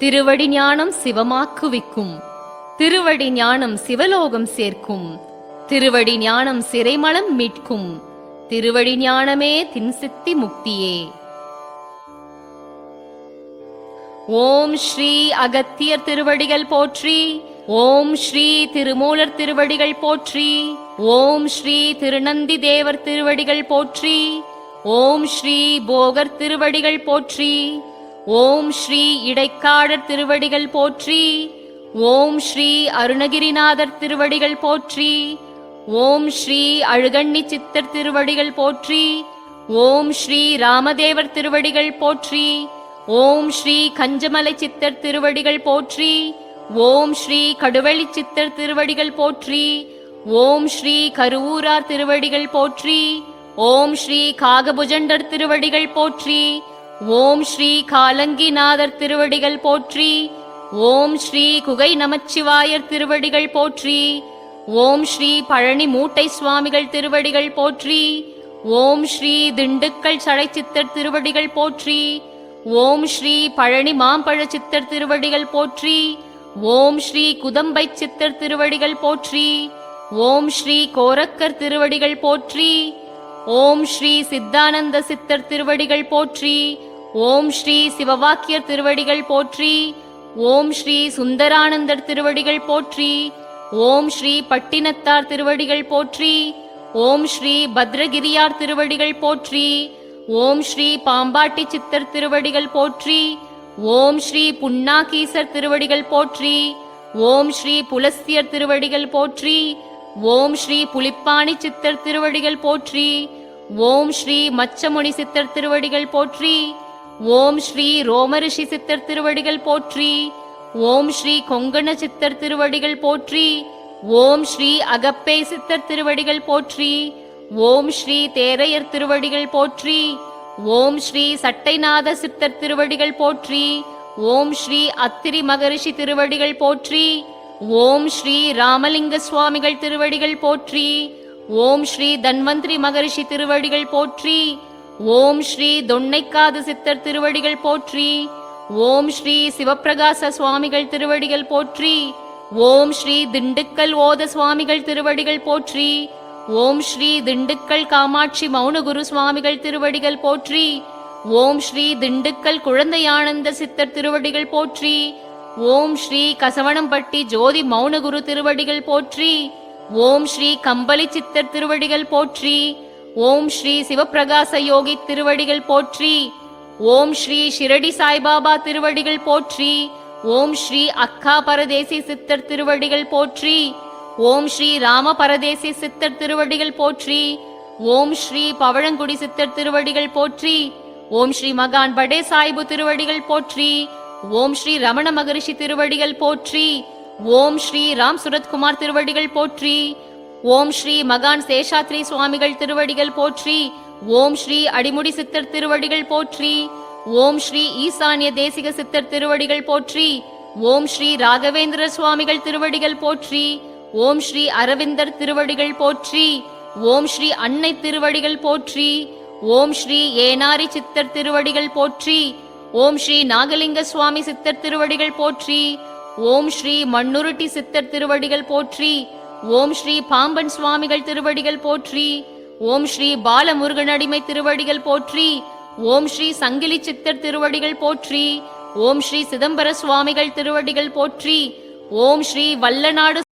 திருவடி ஞானம் சிவமாக்குவிக்கும். திருவடி ஞானம் சிவலோகம் சேர்க்கும். திருவடி ஞானம் சிறைமலம் மீட்கும். திருவடி ஞானமே தின்சித்தி முக்தியே. ஓம் ஸ்ரீ அகத்தியர் திருவடிகள் போற்றி. ஓம் ஸ்ரீ திருமூலர் திருவடிகள் போற்றி. ஓம் ஸ்ரீ திருநந்தி தேவர் திருவடிகள் போற்றி. ஓம் ஸ்ரீ போகர் திருவடிகள் போற்றி. ஓம் ஸ்ரீ இடைக்காடர் திருவடிகள் போற்றி ஓம் ஸ்ரீ அருணகிரிநாதர் திருவடிகள் போற்றி ஓம் ஸ்ரீ அழுகண்ணி சித்தர் திருவடிகள் போற்றி ஓம் ஸ்ரீ ராமதேவர் திருவடிகள் போற்றி ஓம் ஸ்ரீ கஞ்சமலை சித்தர் திருவடிகள் போற்றி ஓம் ஸ்ரீ கடுவழி சித்தர் திருவடிகள் போற்றி ஓம் ஸ்ரீ கருவூரார் திருவடிகள் போற்றி ஓம் ஸ்ரீ காகபுஜண்டர் திருவடிகள் போற்றி ஓம் ஸ்ரீ காலங்கிநாதர் திருவடிகள் போற்றி ஓம் ஸ்ரீ குகை நமச்சிவாயர் திருவடிகள் போற்றி ஓம் ஸ்ரீ பழனி மூட்டை சுவாமிகள் திருவடிகள் போற்றி ஓம் ஸ்ரீ திண்டுக்கல் சடை சித்தர் திருவடிகள் போற்றி ஓம் ஸ்ரீ பழனி மாம்பழ சித்தர் திருவடிகள் போற்றி ஓம் ஸ்ரீ குதம்பை சித்தர் திருவடிகள் போற்றி ஓம் ஸ்ரீ கோரக்கர் திருவடிகள் போற்றி ஓம் ஸ்ரீ சித்தானந்த சித்தர் திருவடிகள் போற்றி ஓம் ஸ்ரீ சிவவாக்கியர் திருவடிகள் போற்றி ஓம் ஸ்ரீ சுந்தரானந்தர் திருவடிகள் போற்றி ஓம் ஸ்ரீ பட்டினத்தார் திருவடிகள் போற்றி ஓம் ஸ்ரீ பத்ரகிரியார் திருவடிகள் போற்றி ஓம் ஸ்ரீ பாம்பாட்டி சித்தர் திருவடிகள் போற்றி ஓம் ஸ்ரீ புன்னாகீசர் திருவடிகள் போற்றி ஓம் ஸ்ரீ புலஸ்தியர் திருவடிகள் போற்றி ஓம் ஸ்ரீ புலிப்பாணி சித்தர் திருவடிகள் போற்றி ஓம் ஸ்ரீ மச்சமுனி சித்தர் திருவடிகள் போற்றி ஓம் ஸ்ரீ ரோமரிஷி சித்தர் திருவடிகள் போற்றி ஓம் ஸ்ரீ கொங்கண சித்தர் திருவடிகள் போற்றி ஓம் ஸ்ரீ அகப்பே சித்தர் திருவடிகள் போற்றி ஓம் ஸ்ரீ தேரையர் திருவடிகள் போற்றி ஓம் ஸ்ரீ சட்டைநாத சித்தர் திருவடிகள் போற்றி ஓம் ஸ்ரீ அத்திரி மகரிஷி திருவடிகள் போற்றி ஓம் ஸ்ரீ ராமலிங்க சுவாமிகள் திருவடிகள் போற்றி ஓம் ஸ்ரீ தன்வந்திரி மகரிஷி திருவடிகள் போற்றி ஓம் ஸ்ரீ தொன்னைக்காது சித்தர் திருவடிகள் போற்றி ஓம் ஸ்ரீ சிவப்பிரகாச சுவாமிகள் திருவடிகள் போற்றி ஓம் ஸ்ரீ திண்டுக்கல் ஓத சுவாமிகள் திருவடிகள் போற்றி ஓம் ஸ்ரீ திண்டுக்கல் காமாட்சி மௌனகுரு சுவாமிகள் திருவடிகள் போற்றி ஓம் ஸ்ரீ திண்டுக்கல் குழந்தையானந்த சித்தர் திருவடிகள் போற்றி ஓம் ஸ்ரீ கசவனம்பட்டி ஜோதி மௌனகுரு திருவடிகள் போற்றி ஓம் ஸ்ரீ கம்பளி சித்தர் திருவடிகள் போற்றி ஓம் ஸ்ரீ சிவப்பிரகாச யோகி திருவடிகள் போற்றி. ஓம் ஸ்ரீ ஷிரடி சாய்பாபா திருவடிகள் போற்றி. ஓம் ஸ்ரீ அக்கா பரதேசி சித்தர் திருவடிகள் போற்றி. ஓம் ஸ்ரீ ராம பரதேசி சித்தர் திருவடிகள் போற்றி. ஓம் ஸ்ரீ பவழங்குடி சித்தர் திருவடிகள் போற்றி. ஓம் ஸ்ரீ மகான் படே சாய்பு திருவடிகள் போற்றி. ஓம் ஸ்ரீ ரமண மகரிஷி திருவடிகள் போற்றி. ஓம் ஸ்ரீ ராம் சுரத்குமார் திருவடிகள் போற்றி. ஓம் ஸ்ரீ மகான் சேஷாத்ரி சுவாமிகள் திருவடிகள் போற்றி ஓம் ஸ்ரீ அடிமுடி சித்தர் திருவடிகள் போற்றி ஓம் ஸ்ரீ ஈசானிய தேசிக சித்தர் திருவடிகள் போற்றி ஓம் ஸ்ரீ ராகவேந்திர சுவாமிகள் திருவடிகள் போற்றி ஓம் ஸ்ரீ அரவிந்தர் திருவடிகள் போற்றி ஓம் ஸ்ரீ அன்னை திருவடிகள் போற்றி ஓம் ஸ்ரீ ஏனாரி சித்தர் திருவடிகள் போற்றி ஓம் ஸ்ரீ நாகலிங்க சுவாமி சித்தர் திருவடிகள் போற்றி ஓம் ஸ்ரீ மண்ணுருட்டி சித்தர் திருவடிகள் போற்றி ஓம் ஸ்ரீ பாம்பன் சுவாமிகள் திருவடிகள் போற்றி ஓம் ஸ்ரீ பாலமுருகன் அடிமை திருவடிகள் போற்றி ஓம் ஸ்ரீ சங்கிலி சித்தர் திருவடிகள் போற்றி ஓம் ஸ்ரீ சிதம்பர சுவாமிகள் திருவடிகள் போற்றி ஓம் ஸ்ரீ வல்லநாடு